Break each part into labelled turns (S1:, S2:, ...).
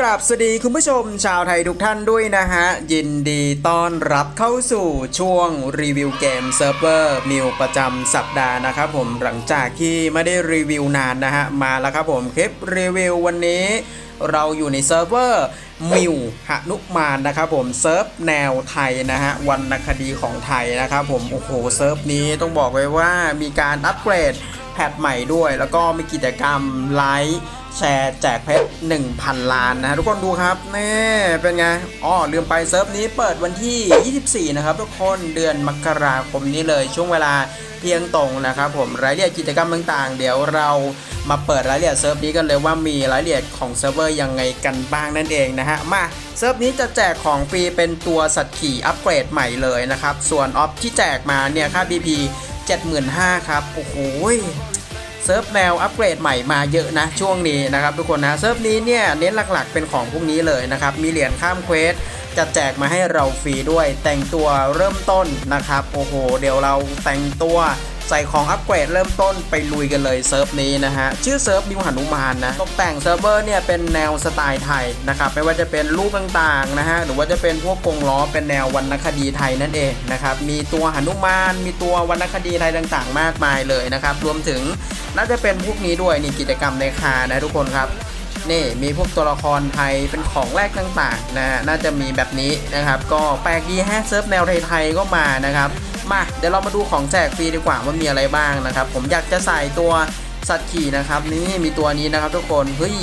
S1: กราบสวัสดีคุณผู้ชมชาวไทยทุกท่านด้วยนะฮะ ยินดีต้อนรับเข้าสู่ช่วงรีวิวเกมเซิร์ฟเวอร์มิวประจำสัปดาห์นะครับผมหลังจากที่ไม่ได้รีวิวนานนะฮะ มาแล้วครับผมคลิปรีวิววันนี้ เราอยู่ในเซิร์ฟเวอร์มิวหนุมานนะครับผมเซิร์ฟแนวไทยนะฮะวรรณคดีของไทยนะครับผมโอ้โหเซิร์ฟนี้ต้องบอกเลยว่ามีการอัปเกรดแพทใหม่ด้วย แล้วก็มีกิจกรรมไลฟ์ แชร์แจกเพชร1,000 ล้านนะฮะทุกคนดูครับนี่เป็นไงอ๋อลืมไปเซิร์ฟนี้เปิดวันที่ 24 นะครับ ทุกคนเดือนมกราคมนี้เลยช่วงเวลาเที่ยงตรงนะครับผมรายละเอียดกิจกรรมต่างๆ เดี๋ยวเรามาเปิดรายละเอียดเซิร์ฟนี้กันเลยว่ามีรายละเอียดของเซิร์ฟเวอร์ยังไงกันบ้างนั่นเองนะฮะมาเซิร์ฟนี้จะแจกของฟรีเป็นตัวสัตว์ขี่อัปเกรดใหม่เลยนะครับส่วนออฟที่แจกมาเนี่ยค่า BP 75,000ครับโอ้โห เซิร์ฟแนวอัปเกรดใหม่มาเยอะนะช่วงนี้นะครับทุกคนนะเซิร์ฟนี้เนี่ยเน้นหลักๆเป็นของพวกนี้เลยนะครับมีเหรียญข้ามเควสจะแจกมาให้เราฟรีด้วย แต่งตัวเริ่มต้นนะครับโอ้โห เดี๋ยวเราแต่งตัวใส่ของอัปเกรดเริ่มต้นไปลุยกันเลยเซิร์ฟนี้นะฮะชื่อเซิร์ฟมิวหนุมานนะตกแต่งเซิร์ฟเวอร์เนี่ยเป็นแนวสไตล์ไทยนะครับไม่ว่าจะเป็นรูปต่างๆนะฮะหรือว่าจะเป็นพวกกงล้อเป็นแนววรรณคดีไทยนั่นเองนะครับมีตัวหันุมาน มีตัววรรณคดีไทยต่างๆ มากมายเลยนะครับรวมถึง น่าจะเป็นพวกนี้ด้วยนี่กิจกรรมในคานะทุกคนครับนี่มีพวกตัวละครไทยเป็นของแรกต่างๆนะฮะน่าจะมีแบบนี้นะครับ ก็แปลกดีแฮะเซิร์ฟแนวไทยๆก็มานะครับมาเดี๋ยวเรามาดูของแจกฟรีดีกว่าว่ามีอะไรบ้างนะครับ ผมอยากจะใส่ตัวสัตว์ขี่นะครับนี่มีตัวนี้นะครับทุกคนเฮ้ย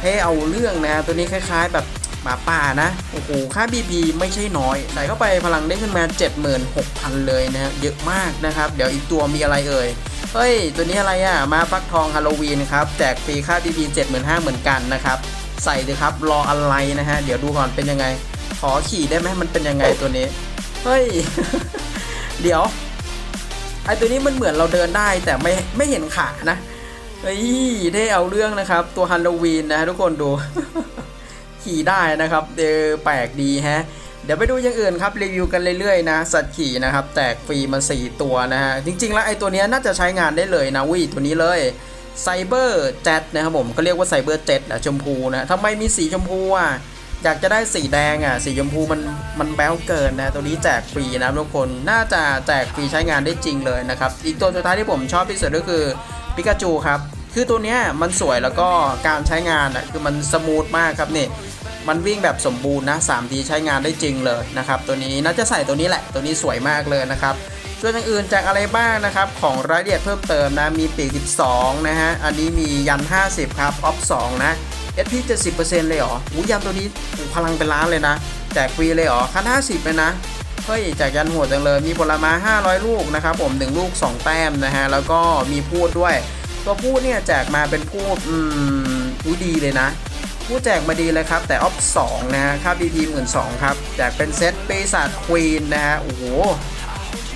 S1: เท่เอาเรื่องนะตัวนี้คล้าย ๆ แบบหมาป่านะโอ้โหค่า BP ไม่ใช่น้อยใส่เข้าไปพลังได้ขึ้นมา 76,000 เลยนะฮะเยอะมากนะครับ เดี๋ยวอีกตัวมีอะไรเอ่ย เฮ้ย ตัวนี้อะไรอะ มาฟักทองฮาโลวีนครับ แจกฟรีค่า PP 75,000เหมือนกันนะครับ ใส่เลยครับ รออะไรนะฮะ เดี๋ยวดูก่อนเป็นยังไง ขอขี่ได้ไหมมันเป็นยังไงตัวนี้ เฮ้ย เดี๋ยว ไอตัวนี้มันเหมือนเราเดินได้แต่ไม่ไม่เห็นขานะ เฮ้ย ได้เอาเรื่องนะครับ ตัวฮาโลวีนนะฮะทุกคนดู ขี่ได้นะครับ เออแปลกดีฮะ เดี๋ยวไปดูอย่างอื่นครับรีวิวกันเรื่อยๆนะสัตว์ขี่นะครับแตกฟรีมา 4 ตัวนะฮะจริง ๆ แล้วไอ้ตัวนี้น่าจะใช้งานได้เลยนะวิตัวนี้เลยไซเบอร์เจ็ตนะครับผมก็เรียกว่าไซเบอร์เจ็ตอะชมพูนะทำไมมีสีชมพูอะอยากจะได้สีแดงอะสีชมพูมันมันแบ๊วเกินนะตัวนี้แจกฟรีนะทุกคนน่าจะแจกฟรีใช้งานได้จริงเลยนะครับอีกตัวสุดท้ายที่ผมชอบที่สุดก็คือปิกาจูครับคือตัวเนี้ยมันสวยแล้วก็การใช้งานอะคือมันสมูทมากครับนี่ มันวิ่งแบบสมบูรณ์นะ 3D ใช้งานได้จริงเลยนะครับ ตัวนี้น่าจะใส่ตัวนี้แหละ ตัวนี้สวยมากเลยนะครับ ส่วนอย่างอื่นจากอะไรบ้างนะครับ ของรายละเอียดเพิ่มเติมนะ มีปีก 12 นะฮะ อันนี้มียัน 50 ครับ ออฟ 2 นะ SP 70%เลยเหรออู้ยันตัวนี้พลังเป็นล้านเลยนะ แจกฟรีเลยเหรอคัน50 เลยนะ เฮ้ยแจกยันหัวจังเลย มีผลไม้500 ลูกนะครับ ผม 1 ลูก 2 แต้มนะฮะ แล้วก็มีพูดด้วย ตัวพูดเนี่ยแจกมาเป็นพูด อืมดีเลยนะ ผู้แจกมาดีเลยครับ แต่ออฟ2นะฮะค่า BP 1 2 0 0ครับ แจกเป็นเซตปีศาจควีนนะฮะ โอ้โห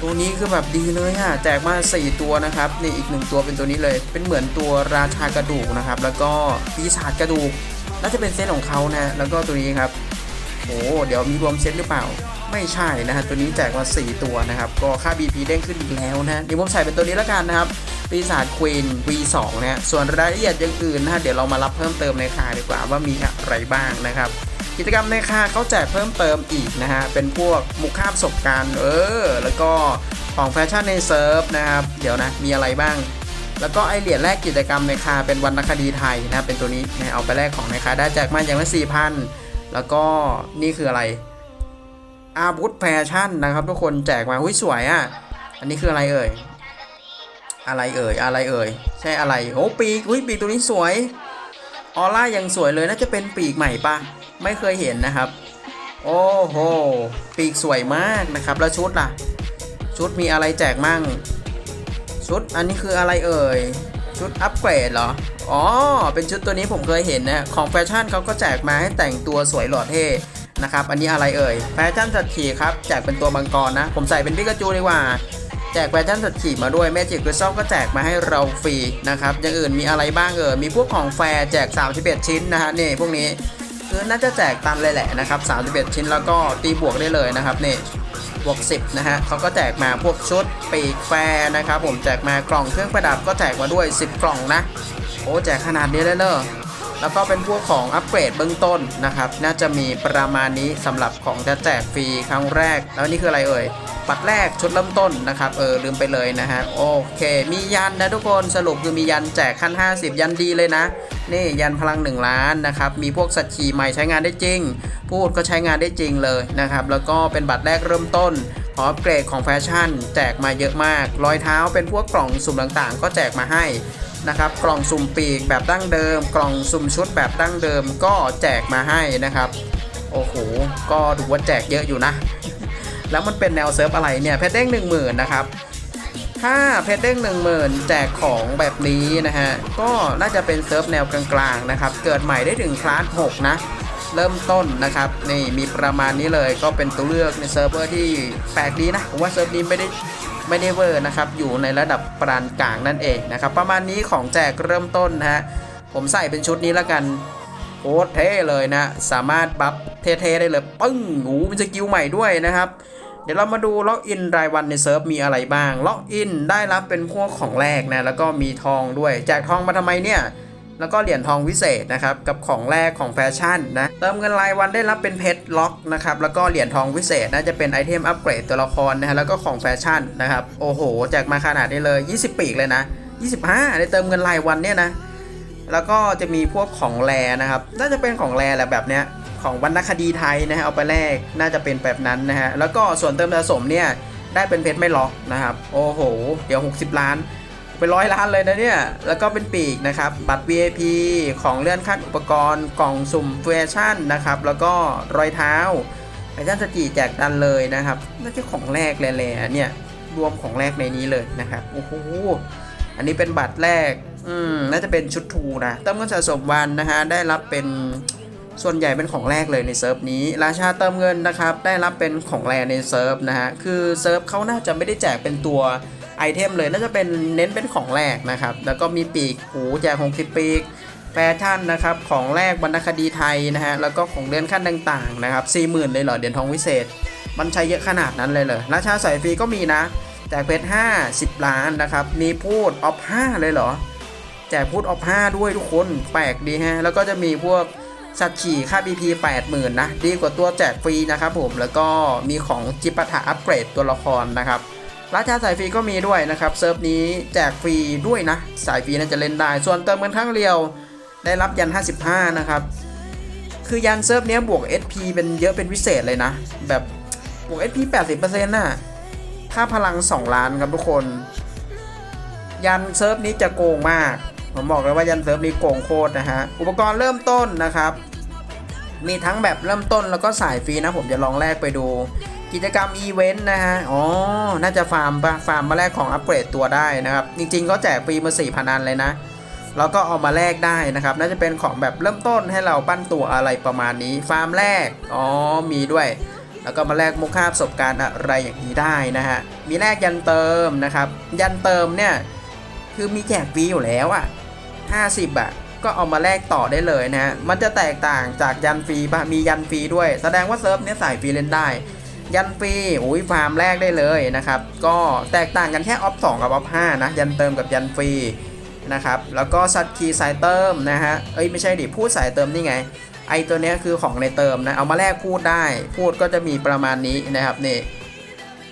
S1: ตัวนี้คือแบบดีเลยอะแจกมา 4 ตัวนะครับ นี่อีกหนึ่งตัวเป็นตัวนี้เลย เป็นเหมือนตัวราชากระดูกนะครับ แล้วก็ปีศาจกระดูก น่าจะเป็นเซตของเขานะ แล้วก็ตัวนี้ครับ โอ้เดี๋ยวมีรวมเซตหรือเปล่า ไม่ใช่นะฮะ ตัวนี้แจกมา 4 ตัวนะครับ ก็ค่า BP เด้งขึ้นอีกแล้วนะเดี๋ยวผมใส่เป็นตัวนี้แล้วกันนะครับ ปีศาจควีน V2 นะฮะส่วนรายละเอียดอย่างอื่นนะฮะเดี๋ยวเรามารับเพิ่มเติมในคาดีกว่าว่ามีอะไรบ้างนะครับ กิจกรรมในคาเขาแจกเพิ่มเติมอีกนะฮะเป็นพวกมุกค่าประสบการณ์เออแล้วก็ของแฟชั่นในเซิร์ฟนะครับเดี๋ยวนะมีอะไรบ้างแล้วก็ไอเหรียญแรกกิจกรรมในคาเป็นวรรณคดีไทยนะเป็นตัวนี้นะเอาไปแลกของในคาได้แจกมาอย่างละสี่พันแล้วก็นี่คืออะไร อาวุธแฟชั่นนะครับทุกคนแจกมาหุ้ยสวยอะ อันนี้คืออะไรเอ่ย อะไรเอ่ยอะไรเอ่ยใช่อะไรโอ้ปีกอุ้ยปีกตัวนี้สวยออร่ายังสวยเลยน่าจะเป็นปีกใหม่ปะไม่เคยเห็นนะครับ โอ้โหปีกสวยมากนะครับ แล้วชุดล่ะ ชุดมีอะไรแจกมั่ง ชุดอันนี้คืออะไรเอ่ยชุดอัปเกรดเหรออ๋อเป็นชุดตัวนี้ผมเคยเห็นนะของแฟชั่นเขาก็แจกมาให้แต่งตัวสวยหล่อเท่นะครับ อันนี้อะไรเอ่ยแฟชั่นจัดขี่ครับแจกเป็นตัวมังกรนะ ผมใส่เป็นพิกาจูดีกว่า แจกแฟชั่นจัดขี่มาด้วยแม่จิกกระซอกก็แจกมาให้เราฟรีนะครับอย่างอื่นมีอะไรบ้างเอ่ยมีพวกของแฟร์แจก 31 ชิ้นนะฮะนี่พวกนี้คือน่าจะแจกตันเลยแหละนะครับ31 ชิ้นแล้วก็ตีบวกได้เลยนะครับนี่บวก 10 นะฮะเขาก็แจกมาพวกชุดปีกแฟร์นะครับผมแจกมากล่องเครื่องประดับก็แจกมาด้วย 10 กล่องนะ โอ้แจกขนาดนี้เลยเนอะแล้วก็เป็นพวกของอัปเกรดเบื้องต้นนะครับ น่าจะมีประมาณนี้สำหรับของจะแจกฟรีครั้งแรก แล้วนี่คืออะไรเอ่ย บัตรแรกชุดเริ่มต้นนะครับเออลืมไปเลยนะฮะโอเค มียันนะทุกคนสรุปคือมียันแจกขั้น 50 ยันดีเลยนะ นี่ยันพลัง 1 ล้านนะครับมีพวกสัตว์ขี่ใหม่ใช้งานได้จริง พูดก็ใช้งานได้จริงเลยนะครับแล้วก็เป็นบัตรแรกเริ่มต้นขออัปเกรดของแฟชั่น แจกมาเยอะมาก รอยเท้าเป็นพวกกล่องสุ่มต่างๆ ก็แจกมาให้นะครับกล่องสุ่มปีกแบบดั้งเดิม กล่องสุ่มชุดแบบดั้งเดิมก็แจกมาให้นะครับโอ้โหก็ดูว่าแจกเยอะอยู่นะ แล้วมันเป็นแนวเซิร์ฟอะไรเนี่ยเพชรเด้งหนึ่งหมื่นนะครับถ้าเพชรเด้งหนึ่งหมื่นแจกของแบบนี้นะฮะก็น่าจะเป็นเซิร์ฟแนวกลางๆนะครับเกิดใหม่ได้ถึงคลาส6นะเริ่มต้นนะครับนี่มีประมาณนี้เลยก็เป็นตัวเลือกในเซิร์ฟเวอร์ที่แปลกดีนะผมว่าเซิร์ฟนี้ไม่ได้ไม่ได้เวอร์นะครับอยู่ในระดับปานกลางนั่นเองนะครับประมาณนี้ของแจกเริ่มต้นนะฮะผมใส่เป็นชุดนี้แล้วกันโคตรเท่เลยนะ สามารถบัฟเท่ๆได้เลยปึ้งโอ้เป็นสกิลใหม่ด้วยนะครับ เดี๋ยวเรามาดูล็อกอินรายวันในเซิร์ฟมีอะไรบ้าง ล็อกอินได้รับเป็นพวกของแรกนะ แล้วก็มีทองด้วย แจกทองมาทำไมเนี่ยแล้วก็เหรียญทองวิเศษนะครับกับของแรกของแฟชั่นนะเติมเงินรายวันได้รับเป็นเพชรล็อกนะครับแล้วก็เหรียญทองวิเศษน่าจะเป็นไอเทมอัปเกรดตัวละครนะฮะแล้วก็ของแฟชั่นนะครับโอ้โหแจกมาขนาดนี้เลย 20 ปีกเลยนะ 25ได้เติมเงินรายวันเนี่ยนะ แล้วก็จะมีพวกของแรนะครับ น่าจะเป็นของแรแหละแบบเนี้ยของวรรณคดีไทยนะฮะเอาไปแลกน่าจะเป็นแบบนั้นนะฮะแล้วก็ส่วนเติมสะสมเนี่ยได้เป็นเพชรไม่ล็อกนะครับ โอ้โห เดี๋ยว 60 ล้าน เป็นร้อยล้านเลยนะเนี่ย แล้วก็เป็นปีกนะครับ บัตร VIP ของเลื่อนขั้นอุปกรณ์กล่องสุ่มแฟชั่นนะครับ แล้วก็รอยเท้าแฟชั่นสจีแจกดันเลยนะครับน่าจะของแรกแหละๆเนี่ยรวมของแรกในนี้เลยนะครับโอ้โหอันนี้เป็นบัตรแรก อืมน่าจะเป็นชุดทูนะเติมเงินสะสมวันนะฮะได้รับเป็นส่วนใหญ่เป็นของแรกเลยในเซิร์ฟนี้ ราชาเติมเงินนะครับ ได้รับเป็นของแรในเซิร์ฟนะฮะ คือเซิร์ฟเขาน่าจะไม่ได้แจกเป็นตัวไอเทมเลย น่าจะเป็นเน้นเป็นของแรกนะครับ แล้วก็มีปีกหูแจก60ปีกแฟชั่นนะครับ ของแรกวรรณคดีไทยนะฮะ แล้วก็ของเดือนขั้นต่างๆนะครับ40,000 เลยเหรอเดือนทองวิเศษ มันใช้เยอะขนาดนั้นเลยเหรอ ราชาสายฟรีก็มีนะ แจกเพชร50ล้านนะครับ มีพูดออฟ5เลยเหรอ แจกพูดออฟ5ด้วยทุกคนแปลกดีฮะ แล้วก็จะมีพวกสัตว์ขี่ค่า BP 80,000 นะ ดีกว่าตัวแจกฟรีนะครับผม แล้วก็มีของจิปาถะอัปเกรดตัวละครนะครับราชาสายฟรีก็มีด้วยนะครับเซิร์ฟนี้แจกฟรีด้วยนะ สายฟรีน่าจะเล่นได้ ส่วนเติมเงินครั้งเดียวได้รับยัน 55 นะครับ คือยันเซิร์ฟนี้บวก SP เป็นเยอะเป็นพิเศษเลยนะ แบบบวก SP 80%น่ะค่าพลัง 2 ล้านครับทุกคน ยันเซิร์ฟนี้จะโกงมาก ผมบอกเลยว่ายันเซิร์ฟนี้โกงโคตรนะฮะ อุปกรณ์เริ่มต้นนะครับ มีทั้งแบบเริ่มต้นแล้วก็สายฟรีนะ ผมจะลองแลกไปดู กิจกรรมอีเวนต์นะฮะ อ๋อ น่าจะฟาร์มปะฟาร์มมาแลกของอัปเกรดตัวได้นะครับ จริงๆก็แจกฟรีมา4,000อันเลยนะแล้วก็เอามาแลกได้นะครับ น่าจะเป็นของแบบเริ่มต้นให้เราปั้นตัวอะไรประมาณนี้ ฟาร์มแรก อ๋อ มีด้วย แล้วก็มาแลกมุกค่าประสบการณ์อะไรอย่างนี้ได้นะฮะ มีแลกยันเติมนะครับ ยันเติมเนี่ย คือมีแจกฟรีอยู่แล้วอะ 50อะก็เอามาแลกต่อได้เลยนะฮะ มันจะแตกต่างจากยันฟรีปะมียันฟรีด้วย แสดงว่าเซิร์ฟเนี้ยใส่ฟรีเล่นได้ ยันฟรีอุ้ยฟาร์มแรกได้เลยนะครับ ก็แตกต่างกันแค่ออฟ2กับออฟ5นะ ยันเติมกับยันฟรีนะครับ แล้วก็สัตว์คีย์สายเติมนะฮะ เอ้ยไม่ใช่ดิ พูดสายเติมนี่ไง ไอตัวเนี้ยคือของในเติมนะ เอามาแลกพูดได้ พูดก็จะมีประมาณนี้นะครับนี่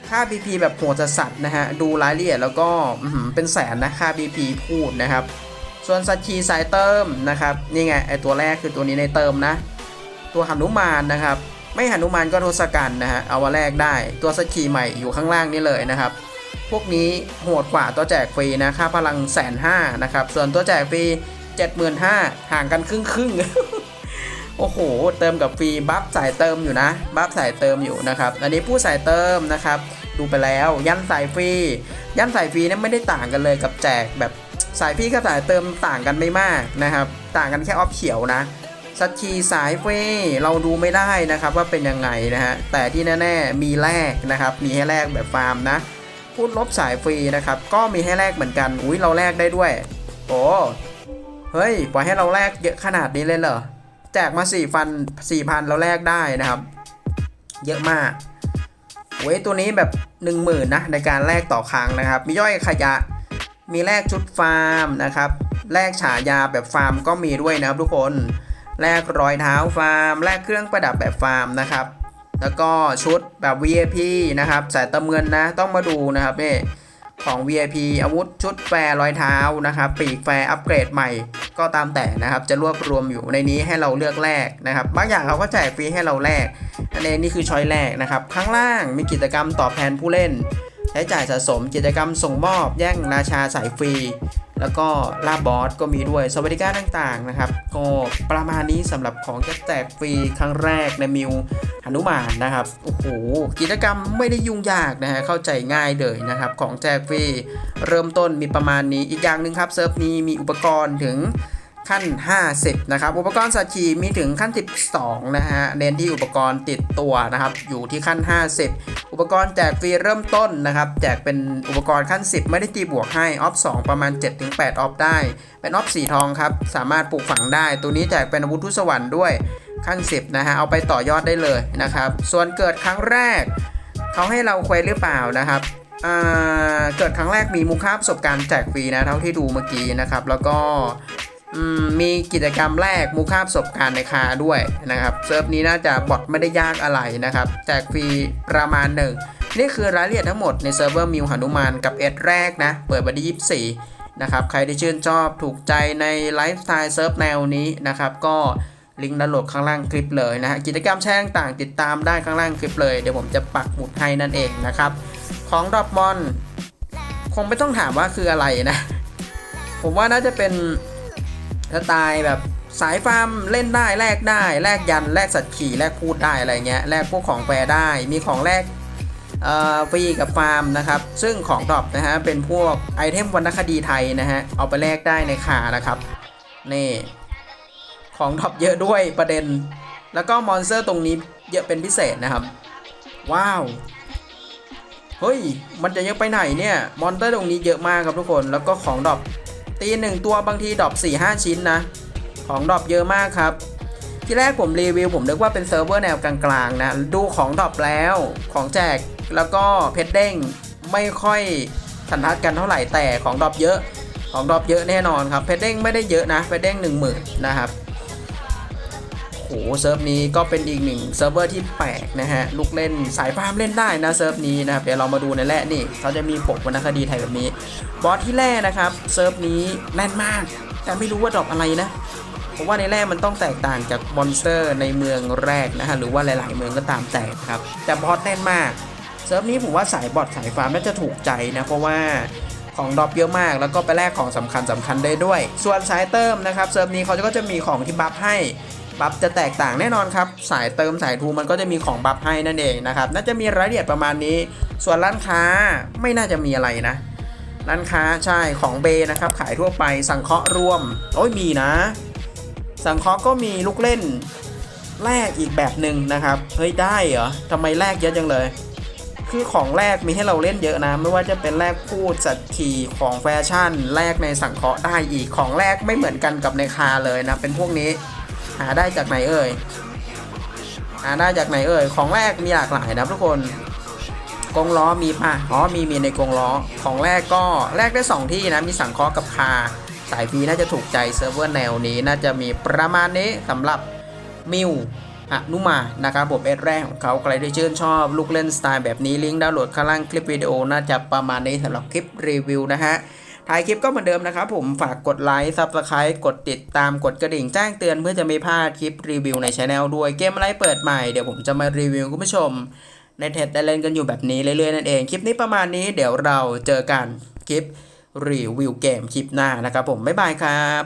S1: ค่า BP แบบโหดสัสนะฮะ ดูรายละเอียดแล้วก็อือหือเป็นแสนนะค่า BP พูดนะครับ ส่วนสัตชีสายเติมนะครับนี่ไงไอตัวแรกคือตัวนี้ในเติมนะ ตัวหนุมานนะครับ ไม่หนุมานก็ทศกัณฐ์นะฮะเอามาแลกได้ตัวสกีใหม่อยู่ข้างล่างนี่เลยนะครับ พวกนี้โหดกว่าตัวแจกฟรีนะค่าพลังแสนห้านะครับส่วนตัวแจกฟรีเจ็ดหมื่นห้าห่างกันครึ่งครึ่งโอ้โห เติมกับฟรีบัฟสายเติมอยู่นะบัฟสายเติมอยู่นะครับ อันนี้ผู้สายเติมนะครับ ดูไปแล้ว ยันสายฟรี ยันสายฟรีนี่ไม่ได้ต่างกันเลยกับแจกแบบ สายฟรีกับสายเติมต่างกันไม่มากนะครับ ต่างกันแค่ออฟเขียวนะสัตว์คีสายเฟย์เราดูไม่ได้นะครับว่าเป็นยังไงนะฮะแต่ที่แน่ๆมีแลกนะครับ มีให้แลกแบบฟาร์มนะพูดลบสายฟรีนะครับ ก็มีให้แลกเหมือนกัน อุ้ยเราแลกได้ด้วย โอ้เฮ้ยปล่อยให้เราแลกเยอะขนาดนี้เลยเหรอแจกมา4ฟัน4พันเราแลกได้นะครับ เยอะมากเว้ยตัวนี้แบบ 1 0,000นะในการแลกต่อครั้งนะครับ มีย่อยขยะ มีแลกชุดฟาร์มนะครับแลกฉายาแบบฟาร์มก็มีด้วยนะครับทุกคนแลกรอยเท้าฟาร์มแลกเครื่องประดับแบบฟาร์มนะครับ แล้วก็ชุดแบบ VIP นะครับสายเติมเงินนะต้องมาดูนะครับนี่ของ VIP อาวุธชุดแฟร์รอยเท้านะครับปีกแฟร์อัปเกรดใหม่ก็ตามแต่นะครับ จะรวบรวมอยู่ในนี้ให้เราเลือกแลกนะครับ บางอย่างเขาก็แจกฟรีให้เราแลกอันนี้นี่คือช้อยแรกนะครับ ข้างล่างมีกิจกรรมตอบแทนผู้เล่น ใช้จ่ายสะสมกิจกรรมส่งมอบ แย่งราชาสายฟรี แล้วก็ลาบอสก็มีด้วยสวัสดิการต่างๆนะครับ ก็ประมาณนี้สำหรับของจะแจกฟรีครั้งแรกในมิวหนุมานนะครับโอ้โหกิจกรรมไม่ได้ยุ่งยากนะฮะเข้าใจง่ายเลยนะครับ ของแจกฟรีเริ่มต้นมีประมาณนี้อีกอย่างหนึ่งครับเซิร์ฟนี้มีอุปกรณ์ถึง ขั้น 50 นะครับ อุปกรณ์สัตว์ขี่มีถึงขั้น 12 นะฮะเน้นที่อุปกรณ์ติดตัวนะครับ อยู่ที่ขั้น 50 อุปกรณ์แจกฟรีเริ่มต้นนะครับ แจกเป็นอุปกรณ์ขั้น 10 ไม่ได้ตีบวกให้ ออฟ 2 ประมาณ 7-8 ออฟได้ เป็นออฟสีทองครับ สามารถปลูกฝังได้ ตัวนี้แจกเป็นอาวุธทุสวรรค์ด้วย ขั้น 10 นะฮะ เอาไปต่อยอดได้เลยนะครับ ส่วนเกิดครั้งแรก เขาให้เราเควสหรือเปล่านะครับเกิดครั้งแรกมีมูลค่าประสบการณ์แจกฟรีนะเท่าที่ดูเมื่อกี้นะครับ แล้วก็ มมีกิจกรรมแรกมูค่าประสบการณ์ในคาด้วยนะครับเซิร์ฟนี้น่าจะบอทไม่ได้ยากอะไรนะครับแจกฟรีประมาณหนึ่งนี่คือรายละเอียดทั้งหมดในเซิร์ฟเวอร์มิวหนุมานกับเอ็ดแรกนะ เปิดวันที่24 นะครับ ใครที่ชื่นชอบถูกใจในไลฟ์สไตล์เซิร์ฟแนวนี้นะครับ ก็ลิงก์ดาวน์โหลดข้างล่างคลิปเลยนะฮะกิจกรรมแชร์ต่างติดตามได้ข้างล่างคลิปเลย เดี๋ยวผมจะปักหมุดให้นั่นเองนะครับ ของดรอปมอน คงไม่ต้องถามว่าคืออะไรนะ ผมว่าน่าจะเป็น สไตล์แบบสายฟาร์มเล่นได้แลกได้แลกยันแลกสัตว์ขี่แลกพูดได้อะไรเงี้ยแลกพวกของแปรได้มีของแลกฟรีกับฟาร์มนะครับซึ่งของดรอปนะฮะเป็นพวกไอเทมวรรณคดีไทยนะฮะเอาไปแลกได้ในคานะครับนี่ของดรอปเยอะด้วยประเด็น แล้วก็มอนสเตอร์ตรงนี้เยอะเป็นพิเศษนะครับ ว้าวเฮ้ยมันจะเยอะไปไหนเนี่ยมอนสเตอร์ตรงนี้เยอะมากครับทุกคนแล้วก็ของดรอป ตีหนึ่งตัวบางทีดรอป4 5 ชิ้นนะ ของดรอปเยอะมากครับ ที่แรกผมรีวิวผมนึกว่าเป็นเซิร์ฟเวอร์แนวกลางๆนะ ดูของดรอปแล้วของแจกแล้วก็เพชรเด้งไม่ค่อยสันทัดกันเท่าไหร่แต่ของดรอปเยอะ ของดรอปเยอะแน่นอนครับเพชรเด้งไม่ได้เยอะนะเพชรเด้ง1 0,000นะครับ หเซิร์ฟนี้ก็เป็นอีกหนึ่งเซิร์ฟเวอร์ที่แปลกนะฮะลูกเล่นสายฟาร์มเล่นได้นะเซิร์ฟนี้นะครับเดี๋ยวเรามาดูในแร่นี่เขาจะมีปกวรรณคดีไทยแบบนี้ บอสที่แร่นะครับเซิร์ฟนี้แน่นมาก แต่ไม่รู้ว่าดรอปอะไรนะผมว่าในแร่มันต้องแตกต่างจากมอนสเตอร์ในเมืองแรกนะฮะหรือว่าหลาย ๆ เมืองก็ตามแต่ครับแต่บอสแน่นมากเซิร์ฟนี้ผมว่าสายบอทสายฟาร์มน่าจะถูกใจนะเพราะว่าของดรอปเยอะมาก แล้วก็ไปแลกของสำคัญสำคัญได้ด้วย ส่วนสายเติมนะครับเซิร์ฟนี้เขาก็จะมีของที่บัฟให้ บัฟจะแตกต่างแน่นอนครับ สายเติมสายทูมันก็จะมีของบัฟให้นั่นเองนะครับ น่าจะมีรายละเอียดประมาณนี้ ส่วนร้านค้าไม่น่าจะมีอะไรนะ ร้านค้าใช่ของเบนะครับ ขายทั่วไปสังเคราะห์รวม โอ้ยมีนะ สังเคราะห์ก็มีลูกเล่นแลกอีกแบบหนึ่งนะครับ เฮ้ยได้เหรอทำไมแลกเยอะจังเลย คือของแรกมีให้เราเล่นเยอะนะ ไม่ว่าจะเป็นแลกพูดสัตว์ขี่ของแฟชั่นแลกในสังเคราะห์ได้อีกของแรกไม่เหมือนกันกับในคาเลยนะ เป็นพวกนี้ หาได้จากไหนเอ่ยหาได้จากไหนเอ่ยของแรกมีหลากหลายนะทุกคนกงล้อมีป่ะอ๋อมีมีในกงล้อของแรกก็แรกได้ 2 ที่นะมีสังเคราะห์กับคาสายฟีน่าจะถูกใจเซิร์ฟเวอร์แนวนี้น่าจะมีประมาณนี้สำหรับมิวอนุมา นะครับผมเอดแรกของเขาใครที่ชื่นชอบ ลูกเล่นสไตล์แบบนี้ลิงก์ดาวน์โหลดข้างล่างคลิปวิดีโอน่าจะประมาณนี้สำหรับคลิปรีวิวนะฮะ ถ่ายคลิปก็เหมือนเดิมนะครับผมฝากกดไลค์ซับสไครต์กดติดตามกดกระดิ่งแจ้งเตือนเพื่อจะไม่พลาดคลิปรีวิวในช anel ด้วยเกมอะไรเปิดใหม่เดี๋ยวผมจะมารีวิวคุณผู้ชม ในเทสได้เล่นกันอยู่แบบนี้เรื่อยๆนั่นเองคลิปนี้ประมาณนี้เดี๋ยวเราเจอกันคลิปรีวิวเกมคลิปหน้านะครับผมบ๊ายบายครับ